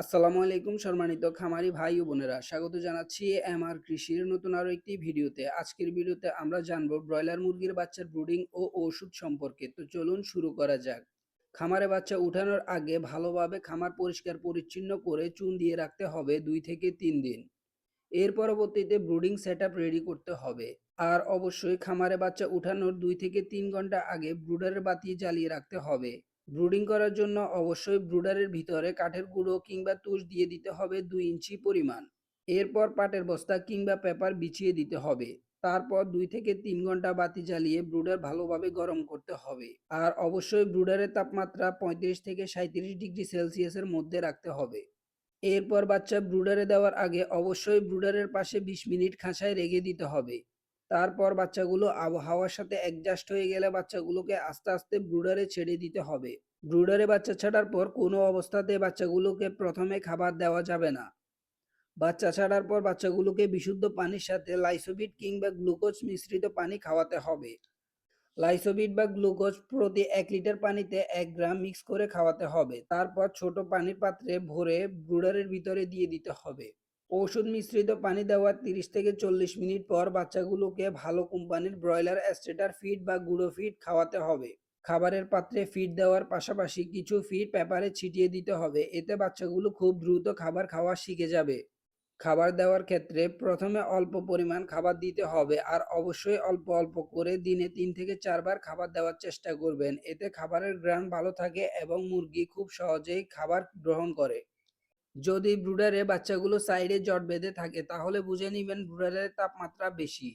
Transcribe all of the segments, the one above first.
আসসালামু আলাইকুম সম্মানিত খামারি ভাই ও বোনেরা। স্বাগত জানাচ্ছি এমআর কৃষির নতুন আরও একটি ভিডিওতে। আজকের ভিডিওতে আমরা জানব ব্রয়লার মুরগির বাচ্চার ব্রুডিং ও ওষুধ সম্পর্কে। তো চলুন শুরু করা যাক। খামারে বাচ্চা উঠানোর আগে ভালোভাবে খামার পরিষ্কার পরিচ্ছন্ন করে চুন দিয়ে রাখতে হবে দুই থেকে তিন দিন। এর পরবর্তীতে ব্রুডিং সেট রেডি করতে হবে। আর অবশ্যই খামারে বাচ্চা উঠানোর দুই থেকে তিন ঘণ্টা আগে ব্রুডারের বাতি জ্বালিয়ে রাখতে হবে। ব্রুডিং করার জন্য অবশ্যই ব্রুডারের ভিতরে কাঠের গুঁড়ো কিংবা তুষ দিয়ে দিতে হবে দুই ইঞ্চি পরিমাণ। এরপর পাটের বস্তা কিংবা পেপার বিছিয়ে দিতে হবে। তারপর দুই থেকে তিন ঘণ্টা বাতি জ্বালিয়ে ব্রুডার ভালোভাবে গরম করতে হবে। আর অবশ্যই ব্রুডারের তাপমাত্রা পঁয়ত্রিশ থেকে সাঁত্রিশ ডিগ্রি সেলসিয়াসের মধ্যে রাখতে হবে। এরপর বাচ্চা ব্রুডারে দেওয়ার আগে অবশ্যই ব্রুডারের পাশে বিশ মিনিট খাঁচায় রেখে দিতে হবে। তারপর বাচ্চাগুলো আবহাওয়ার সাথে অ্যাডজাস্ট হয়ে গেলে বাচ্চাগুলোকে আস্তে আস্তে ব্রুডারে ছেড়ে দিতে হবে। ব্রুডারে বাচ্চা ছাড়ার পর কোনো অবস্থাতে বাচ্চাগুলোকে প্রথমে খাবার দেওয়া যাবে না। বাচ্চা ছাড়ার পর বাচ্চাগুলোকে বিশুদ্ধ পানির সাথে লাইসোবিট কিংবা গ্লুকোজ মিশ্রিত পানি খাওয়াতে হবে। লাইসোবিট বা গ্লুকোজ প্রতি এক লিটার পানিতে এক গ্রাম মিক্স করে খাওয়াতে হবে। তারপর ছোট পানির পাত্রে ভরে ব্রুডারের ভিতরে দিয়ে দিতে হবে। ওষুধ মিশ্রিত পানি দেওয়ার তিরিশ থেকে চল্লিশ মিনিট পর বাচ্চাগুলোকে ভালো কোম্পানির ব্রয়লার অ্যাস্টেটার ফিড বা গুঁড়ো ফিড খাওয়াতে হবে। খাবারের পাত্রে ফিড দেওয়ার পাশাপাশি কিছু ফিড পেপারে ছিটিয়ে দিতে হবে। এতে বাচ্চাগুলো খুব দ্রুত খাবার খাওয়া শিখে যাবে। খাবার দেওয়ার ক্ষেত্রে প্রথমে অল্প পরিমাণ খাবার দিতে হবে আর অবশ্যই অল্প অল্প করে দিনে তিন থেকে চারবার খাবার দেওয়ার চেষ্টা করবেন। এতে খাবারের গ্রান ভালো থাকে এবং মুরগি খুব সহজেই খাবার গ্রহণ করে। যদি ব্রুডারে বাচ্চাগুলো সাইডে জট বেঁধে থাকে, তাহলে বুঝে নেবেন ব্রুডারের তাপমাত্রা বেশি।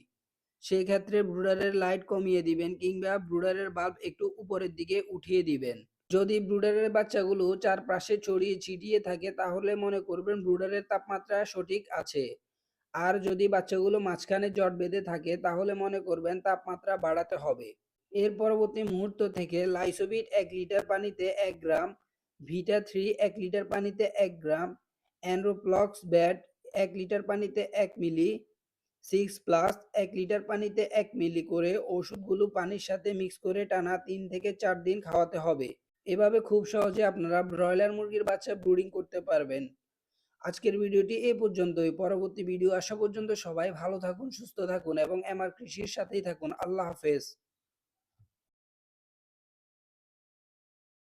সেই ক্ষেত্রে ব্রুডারের লাইট কমিয়ে দিবেন কিংবা ব্রুডারের বাল্ব একটু উপরের দিকে উঠিয়ে দিবেন। যদি ব্রুডারের বাচ্চাগুলো চারপাশে ছড়িয়ে ছিটিয়ে থাকে, তাহলে মনে করবেন ব্রুডারের তাপমাত্রা সঠিক আছে। আর যদি বাচ্চাগুলো মাঝখানে জট বেঁধে থাকে, তাহলে মনে করবেন তাপমাত্রা বাড়াতে হবে। এর পরবর্তী মুহূর্ত থেকে লাইসোবিট এক লিটার পানিতে এক গ্রাম ভিটা থ্রি এক লিটার পানিতে এক গ্রাম, অ্যান্ড্রোপ্লক্স ব্যাট এক লিটার পানিতে এক মিলি, সিক্স প্লাস এক লিটার পানিতে এক মিলি করে ওষুধগুলো পানির সাথে মিক্স করে টানা তিন থেকে চার দিন খাওয়াতে হবে। এভাবে খুব সহজে আপনারা ব্রয়লার মুরগির বাচ্চা ব্রুডিং করতে পারবেন। আজকের ভিডিওটি এ পর্যন্তই। পরবর্তী ভিডিও আসা পর্যন্ত সবাই ভালো থাকুন, সুস্থ থাকুন এবং আমার কৃষির সাথেই থাকুন। আল্লাহ হাফেজ।